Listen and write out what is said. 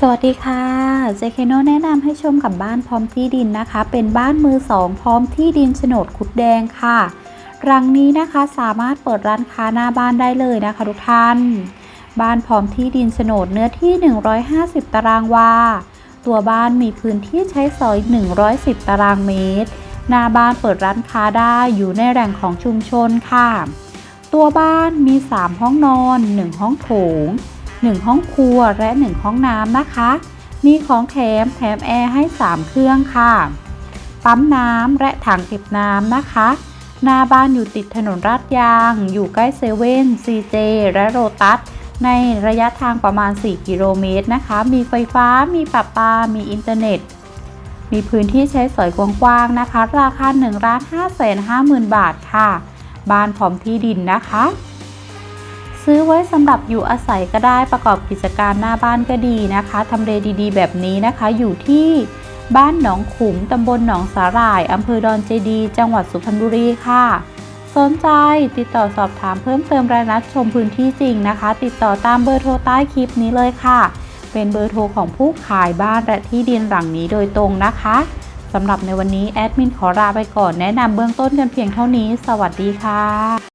สวัสดีค่ะ เจเคโนแนะนำให้ชมกับบ้านพร้อมที่ดินนะคะ เป็นบ้านมือสองพร้อมที่ดินโฉนดขุดแดงค่ะรังนี้นะคะสามารถเปิดร้านค้าหน้าบ้านได้เลยนะคะทุกท่าน บ้านพร้อมที่ดินโฉนดเนื้อที่ 150 ตารางวา ตัวบ้านมีพื้นที่ใช้สอย 110 ตารางเมตร หน้าบ้านเปิดร้านค้าได้อยู่ในแหล่งของชุมชนค่ะ ตัวบ้านมี 3 ห้องนอน 1 ห้องโถง 1 ห้องครัวและ 1 ห้องน้ำนะคะ มีของแถมแถมแอร์ให้ 3 เครื่องค่ะ ปั๊มน้ำและถังเก็บน้ำนะคะ หน้าบ้านอยู่ติดถนนลาดยาง อยู่ใกล้เซเว่นซีเจและโรตัสในระยะทางประมาณ 4 กิโลเมตรนะคะ มีไฟฟ้า มีประปา มีอินเทอร์เน็ต มีพื้นที่ใช้สอยกว้างๆนะคะ ราคา1ล้าน5แสน5หมื่นบาทค่ะ บ้านพร้อมที่ดินนะคะ ซื้อไว้สำหรับอยู่อาศัยก็ได้ประกอบกิจการหน้าบ้านก็ดีนะคะทำเลดีๆ แบบนี้นะคะ อยู่ที่บ้านหนองขุมตำบลหนองสาหร่ายอำเภอดอนเจดี จังหวัดสุพรรณบุรีค่ะ สนใจติดต่อสอบถามเพิ่มเติมรายนัดชมพื้นที่จริงนะคะ ติดต่อตามเบอร์โทรใต้คลิปนี้เลยค่ะ เป็นเบอร์โทรของผู้ขายบ้านและที่ดินหลังนี้โดยตรงนะคะสำหรับในวันนี้แอดมินขอลาไปก่อนแนะนำเบื้องต้นกันเพียงเท่านี้ สวัสดีค่ะ